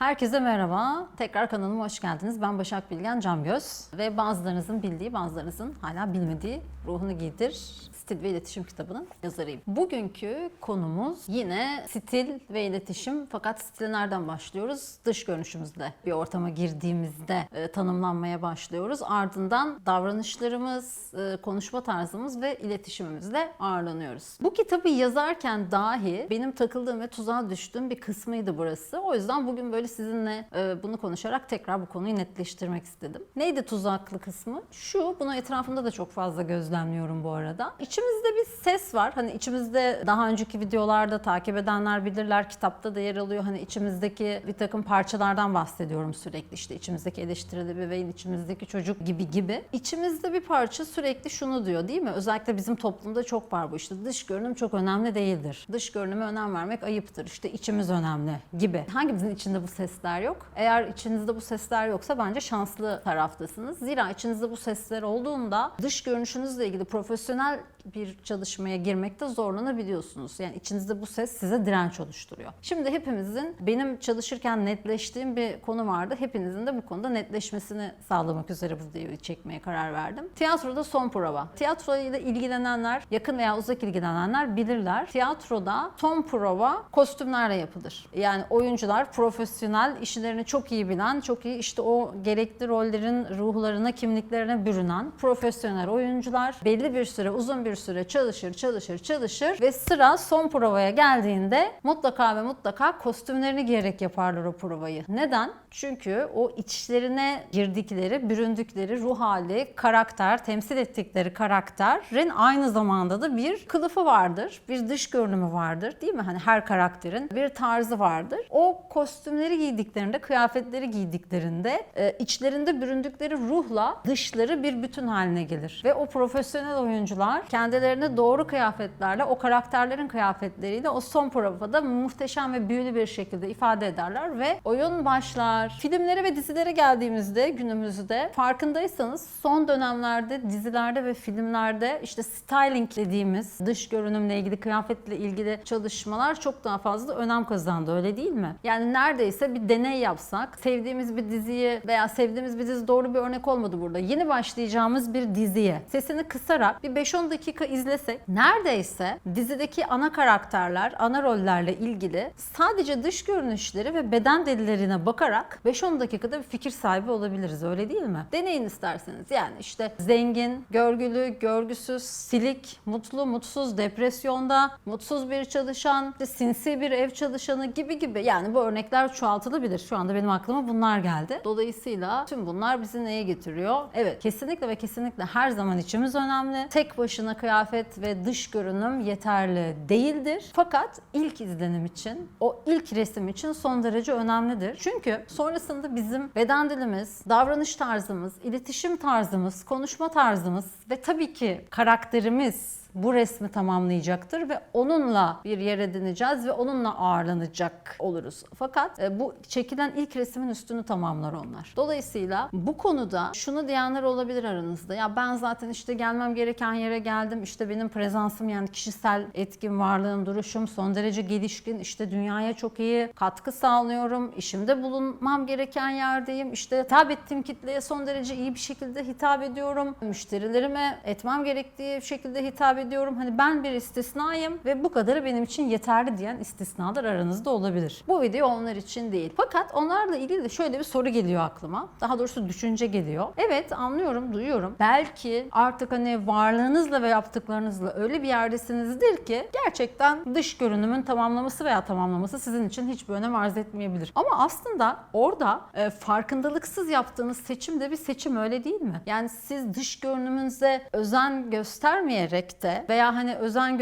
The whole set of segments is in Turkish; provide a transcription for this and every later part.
Herkese merhaba. Tekrar kanalıma hoş geldiniz. Ben Başak Bilgen Camgöz ve bazılarınızın bildiği, bazılarınızın hala bilmediği Ruhunu Giydir Stil ve İletişim kitabının yazarıyım. Bugünkü konumuz yine stil ve iletişim fakat stile nereden başlıyoruz? Dış görünüşümüzle bir ortama girdiğimizde e, tanımlanmaya başlıyoruz. Ardından davranışlarımız, e, konuşma tarzımız ve iletişimimizle ağırlanıyoruz. Bu kitabı yazarken dahi benim takıldığım ve tuzağa düştüğüm bir kısmıydı burası. O yüzden bugün böyle sizinle e, bunu konuşarak tekrar bu konuyu netleştirmek istedim. Neydi tuzaklı kısmı? Şu, bunu etrafımda da çok fazla gözlemliyorum bu arada. İçimizde bir ses var. Hani içimizde daha önceki videolarda takip edenler bilirler. Kitapta da yer alıyor. Hani içimizdeki bir takım parçalardan bahsediyorum sürekli. İşte içimizdeki eleştirili bebeğin, içimizdeki çocuk gibi gibi. İçimizde bir parça sürekli şunu diyor değil mi? Özellikle bizim toplumda çok var bu işte. Dış görünüm çok önemli değildir. Dış görünüme önem vermek ayıptır. İşte içimiz önemli gibi. Hangimizin içinde bu sesler yok? Eğer içinizde bu sesler yoksa bence şanslı taraftasınız. Zira içinizde bu sesler olduğunda dış görünüşünüzle ilgili profesyonel bir çalışmaya girmekte zorlanabiliyorsunuz. Yani içinizde bu ses size direnç oluşturuyor. Şimdi hepimizin benim çalışırken netleştiğim bir konu vardı. Hepinizin de bu konuda netleşmesini sağlamak üzere bu videoyu çekmeye karar verdim. Tiyatroda son prova. Tiyatro ile ilgilenenler, yakın veya uzak ilgilenenler bilirler. Tiyatroda son prova kostümlerle yapılır. Yani oyuncular profesyonel, işlerini çok iyi bilen, çok iyi işte o gerekli rollerin ruhlarına, kimliklerine bürünen profesyonel oyuncular belli bir süre, uzun bir süre çalışır, çalışır, çalışır ve sıra son provaya geldiğinde mutlaka ve mutlaka kostümlerini giyerek yaparlar o provayı. Neden? Çünkü o içlerine girdikleri, büründükleri ruh hali, karakter, temsil ettikleri karakterin aynı zamanda da bir kılıfı vardır, bir dış görünümü vardır değil mi? Hani her karakterin bir tarzı vardır. O kostümleri giydiklerinde, kıyafetleri giydiklerinde e, içlerinde büründükleri ruhla dışları bir bütün haline gelir. Ve o profesyonel oyuncular kendilerine doğru kıyafetlerle, o karakterlerin kıyafetleriyle o son provada muhteşem ve büyülü bir şekilde ifade ederler ve oyun başlar. Filmlere ve dizilere geldiğimizde günümüzde farkındaysanız son dönemlerde dizilerde ve filmlerde işte styling dediğimiz dış görünümle ilgili, kıyafetle ilgili çalışmalar çok daha fazla önem kazandı öyle değil mi? Yani neredeyse bir deney yapsak, sevdiğimiz bir diziyi veya sevdiğimiz bir dizi doğru bir örnek olmadı burada. Yeni başlayacağımız bir diziye sesini kısarak bir 5-10 dakika izlesek neredeyse dizideki ana karakterler, ana rollerle ilgili sadece dış görünüşleri ve beden dillerine bakarak 5-10 dakikada bir fikir sahibi olabiliriz öyle değil mi? Deneyin isterseniz. Yani işte zengin, görgülü, görgüsüz, silik, mutlu, mutsuz, depresyonda, mutsuz bir çalışan, sinsi bir ev çalışanı gibi gibi. Yani bu örnekler çoğaltılabilir. Şu anda benim aklıma bunlar geldi. Dolayısıyla tüm bunlar bizi neye getiriyor? Evet kesinlikle ve kesinlikle her zaman içimiz önemli. Tek başına kıyafet ve dış görünüm yeterli değildir. Fakat ilk izlenim için, o ilk resim için son derece önemlidir. Çünkü sonrasında bizim beden dilimiz, davranış tarzımız, iletişim tarzımız, konuşma tarzımız ve tabii ki karakterimiz bu resmi tamamlayacaktır ve onunla bir yer edineceğiz ve onunla ağırlanacak oluruz. Fakat e, bu çekilen ilk resmin üstünü tamamlar onlar. Dolayısıyla bu konuda şunu diyenler olabilir aranızda. Ya ben zaten işte gelmem gereken yere geldim. İşte benim prezansım yani kişisel etkim, varlığım, duruşum son derece gelişkin. İşte dünyaya çok iyi katkı sağlıyorum. İşimde bulunmam gereken yerdeyim. İşte hitap ettiğim kitleye son derece iyi bir şekilde hitap ediyorum. Müşterilerime etmem gerektiği şekilde hitap ediyorum. Hani ben bir istisnayım ve bu kadarı benim için yeterli diyen istisnalar aranızda olabilir. Bu video onlar için değil. Fakat onlarla ilgili de şöyle bir soru geliyor aklıma. Daha doğrusu düşünce geliyor. Evet anlıyorum, duyuyorum. Belki artık hani varlığınızla ve yaptıklarınızla öyle bir yerdesinizdir ki gerçekten dış görünümün tamamlaması veya tamamlaması sizin için hiçbir önem arz etmeyebilir. Ama aslında orada e, farkındalıksız yaptığınız seçim de bir seçim öyle değil mi? Yani siz dış görünümünüze özen göstermeyerek de veya hani özen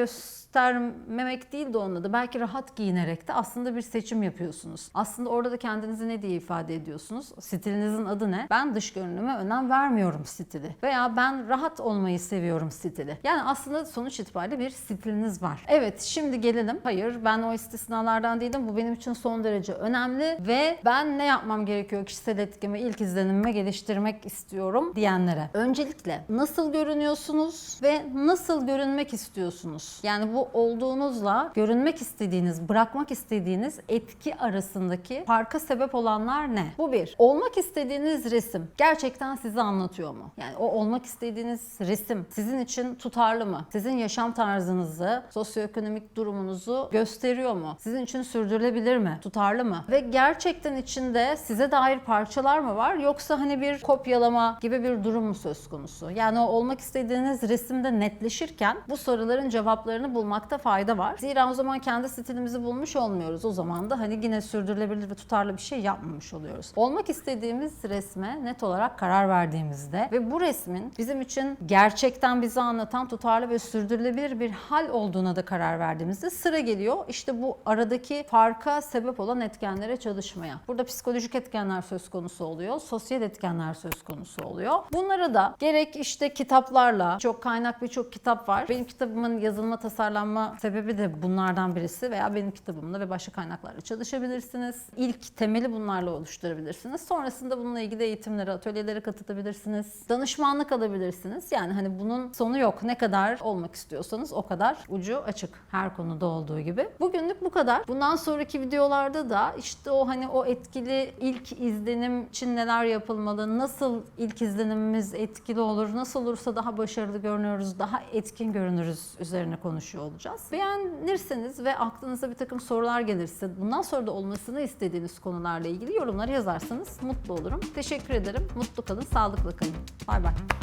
göstermemek değil de onun adı belki rahat giyinerek de aslında bir seçim yapıyorsunuz. Aslında orada da kendinizi ne diye ifade ediyorsunuz? Stilinizin adı ne? Ben dış görünüme önem vermiyorum stili. Veya ben rahat olmayı seviyorum stili. Yani aslında sonuç itibariyle bir stiliniz var. Evet şimdi gelelim. Hayır ben o istisnalardan değilim. Bu benim için son derece önemli ve ben ne yapmam gerekiyor kişisel etkimi, ilk izlenimimi geliştirmek istiyorum diyenlere. Öncelikle nasıl görünüyorsunuz ve nasıl görünmek istiyorsunuz? Yani bu olduğunuzla görünmek istediğiniz, bırakmak istediğiniz etki arasındaki farka sebep olanlar ne? Bu bir. Olmak istediğiniz resim gerçekten sizi anlatıyor mu? Yani o olmak istediğiniz resim sizin için tutarlı mı? Sizin yaşam tarzınızı, sosyoekonomik durumunuzu gösteriyor mu? Sizin için sürdürülebilir mi? Tutarlı mı? Ve gerçekten içinde size dair parçalar mı var? Yoksa hani bir kopyalama gibi bir durum mu söz konusu? Yani o olmak istediğiniz resimde netleşirken bu soruların cevaplarını bulmakta fayda var. Zira o zaman kendi stilimizi bulmuş olmuyoruz. O zaman da hani yine sürdürülebilir ve tutarlı bir şey yapmamış oluyoruz. Olmak istediğimiz resme net olarak karar verdiğimizde ve bu resmin bizim için gerçekten bizi anlatan tutarlı ve sürdürülebilir bir hal olduğuna da karar verdiğimizde sıra geliyor. İşte bu aradaki farka sebep olan etkenlere çalışmaya. Burada psikolojik etkenler söz konusu oluyor. Sosyal etkenler söz konusu oluyor. Bunları da gerek işte kitaplarla, çok kaynak birçok kitap var. Benim kitabımın yazılma, tasarlanma sebebi de bunlardan birisi veya benim kitabımla ve başka kaynaklarla çalışabilirsiniz. İlk temeli bunlarla oluşturabilirsiniz. Sonrasında bununla ilgili eğitimlere, atölyelere katılabilirsiniz. Danışmanlık alabilirsiniz. Yani hani bunun sonu yok. Ne kadar olmak istiyorsanız o kadar ucu açık. Her konuda olduğu gibi. Bugünlük bu kadar. Bundan sonraki videolarda da işte o hani o etkili ilk izlenim için neler yapılmalı, nasıl ilk izlenimimiz etkili olur, nasıl olursa daha başarılı görünüyoruz, daha etkin görünürüz üzerine konuşuyor olacağız. Beğenirseniz ve aklınıza bir takım sorular gelirse, bundan sonra da olmasını istediğiniz konularla ilgili yorumları yazarsanız mutlu olurum. Teşekkür ederim. Mutlu kalın, sağlıklı kalın. Bay bay.